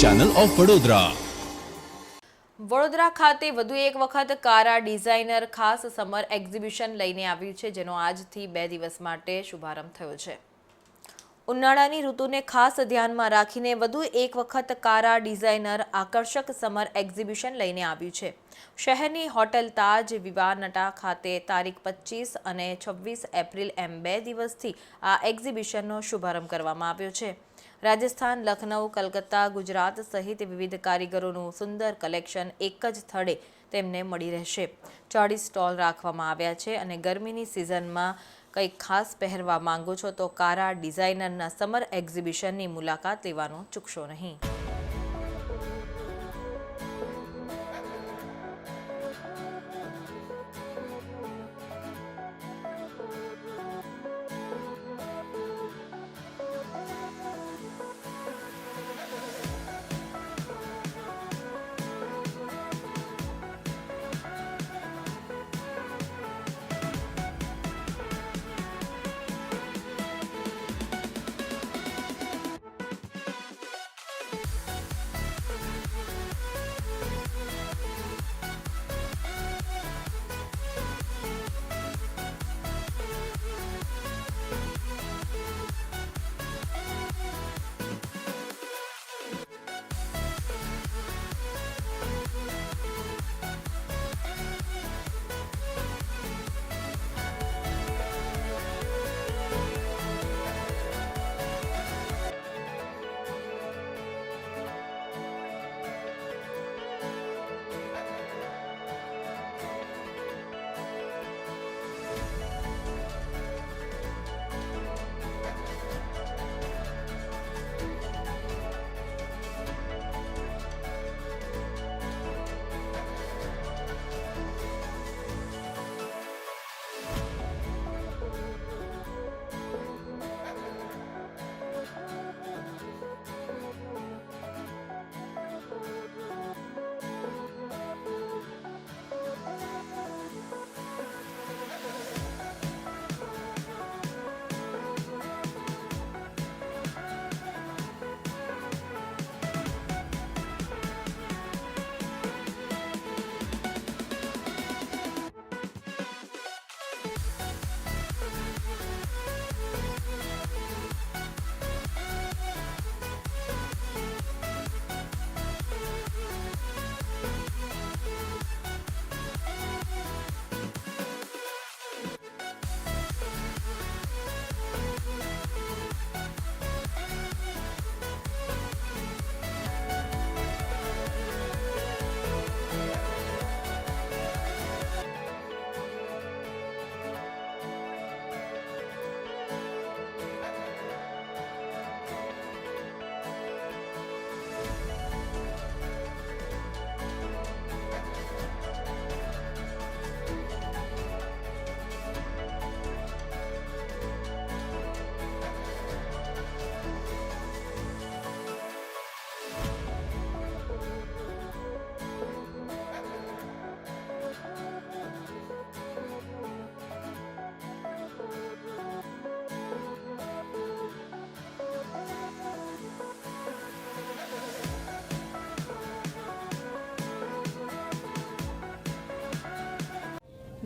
Channel of Vadodara Vadodara ખાતે વધુ એક વખત કારા ડિઝાઇનર ખાસ સમર એક્ઝિબિશન લઈને આવ્યું છે, જેનો આજથી બે દિવસ માટે શુભારંભ થયો છે. ઉનાળાની ઋતુને ખાસ ધ્યાનમાં રાખીને વધુ એક વખત કારા ડિઝાઇનર આકર્ષક સમર એક્ઝિબિશન લઈને આવ્યું છે. શહેરની હોટેલ તાજ વિવાનટા ખાતે તારીખ પચીસ અને છવ્વીસ એપ્રિલ એમ બે દિવસથી આ એક્ઝિબિશનનો શુભારંભ કરવામાં આવ્યો છે. રાજસ્થાન લખનઉ કલકત્તા, ગુજરાત સહિત વિવિધ કારીગરોનું સુંદર કલેક્શન એક જ સ્થળે તેમને મળી રહેશે. ચાળીસ સ્ટોલ રાખવામાં આવ્યા છે અને ગરમીની સિઝનમાં કંઈક ખાસ પહેરવા માંગો છો તો કારા ડિઝાઇનરના સમર એક્ઝિબિશનની મુલાકાત લેવાનું ચૂકશો નહીં.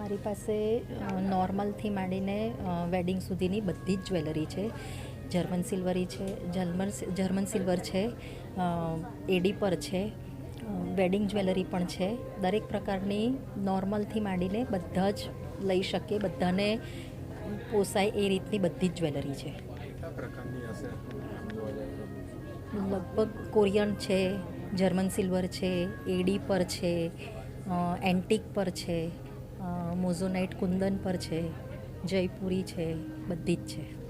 મારી પાસે નોર્મલથી માંડીને વેડિંગ સુધીની બધી જ જ્વેલરી છે. જર્મન સિલ્વરી છે જર્મન જર્મન સિલ્વર છે એડી પર છે વેડિંગ જ્વેલરી પણ છે. દરેક પ્રકારની નોર્મલથી માંડીને બધા જ લઈ શકીએ બધાને પોસાય એ રીતની બધી જ જ્વેલરી છે. લગભગ કોરિયન છે જર્મન સિલ્વર છે એડી પર છે એન્ટિક પર છે મોઝોનાઇટ કુંદન પર છે, જયપુરી છે, બધી જ છે.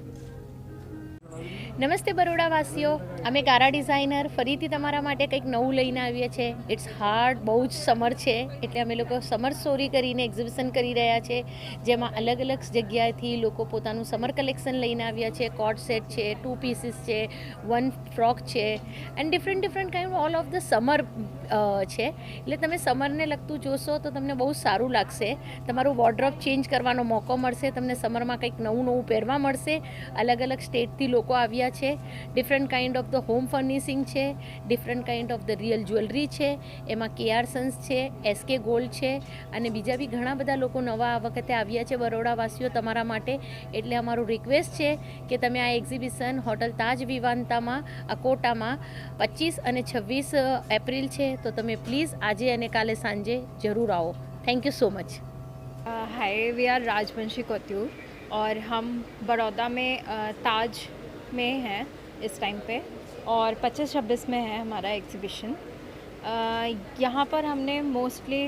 નમસ્તે બરોડાવાસીઓ. અમે કારા ડિઝાઇનર. ફરીથી તમારા માટે કંઈક નવું લઈને આવીએ છીએ. ઇટ્સ હાર્ડ બહુ જ સમર છે. એટલે અમે લોકો સમર સ્ટોરી કરીને એક્ઝિબિશન કરી રહ્યા છે. જેમાં અલગ અલગ જગ્યાએથી લોકો પોતાનું સમર કલેક્શન લઈને આવ્યા છે. કોટ સેટ છે ટુ પીસીસ છે વન ફ્રોક છે and different different kind all of the summer છે. એટલે તમે સમરને લગતું જોશો તો તમને બહુ સારું લાગશે. તમારું વોર્ડ્રોપ ચેન્જ કરવાનો મોકો મળશે, તમને સમરમાં કંઈક નવું નવું પહેરવા મળશે. અલગ અલગ સ્ટેટથી લોકો આવ્યા છે. Different kind of the home furnishing છે. Different kind of the real jewellery છે. એમાં કેઆર સન્સ છે એસકે ગોલ્ડ છે અને બીજા બી ઘણા બધા લોકો નવા આ વખતે આવ્યા છે બરોડાવાસીઓ તમારા માટે. એટલે અમારું રિક્વેસ્ટ છે કે તમે આ એક્ઝિબિશન હોટલ તાજ વિવાંતામાં અકોટામાં પચીસ અને છવ્વીસ એપ્રિલ છે તો તમે પ્લીઝ આજે અને કાલે સાંજે જરૂર આવો thank you so much hi we are Rajvanshi couture और हम बड़ौदा में अ, ताज में हैं इस टाइम पे और 25 छब्बीस में है हमारा एग्जीबिशन यहाँ पर हमने मोस्टली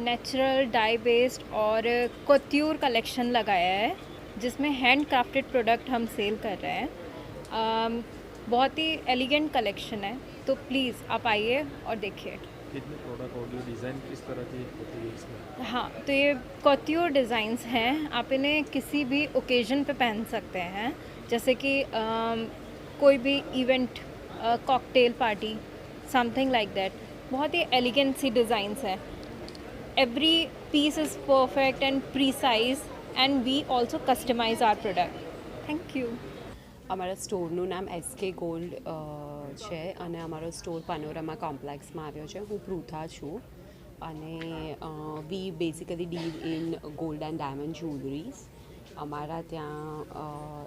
नेचुरल डाई बेस्ड और कोत्यूर कलेक्शन लगाया है जिसमें हैंड क्राफ्टेड प्रोडक्ट हम सेल कर रहे हैं अम, बहुत ही एलिगेंट कलेक्शन है तो प्लीज़ आप आइए और देखिए कितने प्रोडक्ट होगी डिज़ाइन किस तरह की होती है इसमें हाँ तो ये कोत्यूर डिज़ाइंस हैं आप इन्हें किसी भी ओकेजन पे पहन सकते हैं जैसे कि अम, कोई भी event cocktail party something like that बहुत ही एलिगेंट सी डिज़ाइंस हैं every piece is perfect and precise and we also customize our product thank you અમારા સ્ટોરનું નામ એસકે ગોલ્ડ છે અને અમારો સ્ટોર પાનોરામા કોમ્પ્લેક્સમાં આવ્યો છે. હું પૃથા છું અને we basically deal in gold and diamond jewelleries અમારા ત્યાં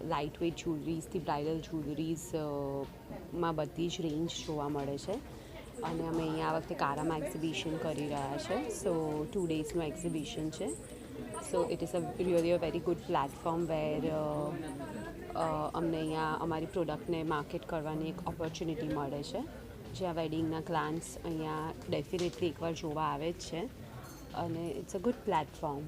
લાઇટ વેઇટ જ્વેલરીઝથી બ્રાઇડલ જ્વેલરીઝમાં બધી જ રેન્જ જોવા મળે છે. અને અમે અહીંયા આ વખતે કારામાં એક્ઝિબિશન કરી રહ્યા છે. સો ટુ ડેઝનું એક્ઝિબિશન છે. So it is a really a very good platform where અમને અહીંયા અમારી પ્રોડક્ટને માર્કેટ કરવાની એક ઓપોર્ચ્યુનિટી મળે છે. જ્યાં વેડિંગના ક્લાન્ટ્સ અહીંયા ડેફિનેટલી એકવાર જોવા આવે જ છે. અને ઇટ્સ અ ગુડ પ્લેટફોર્મ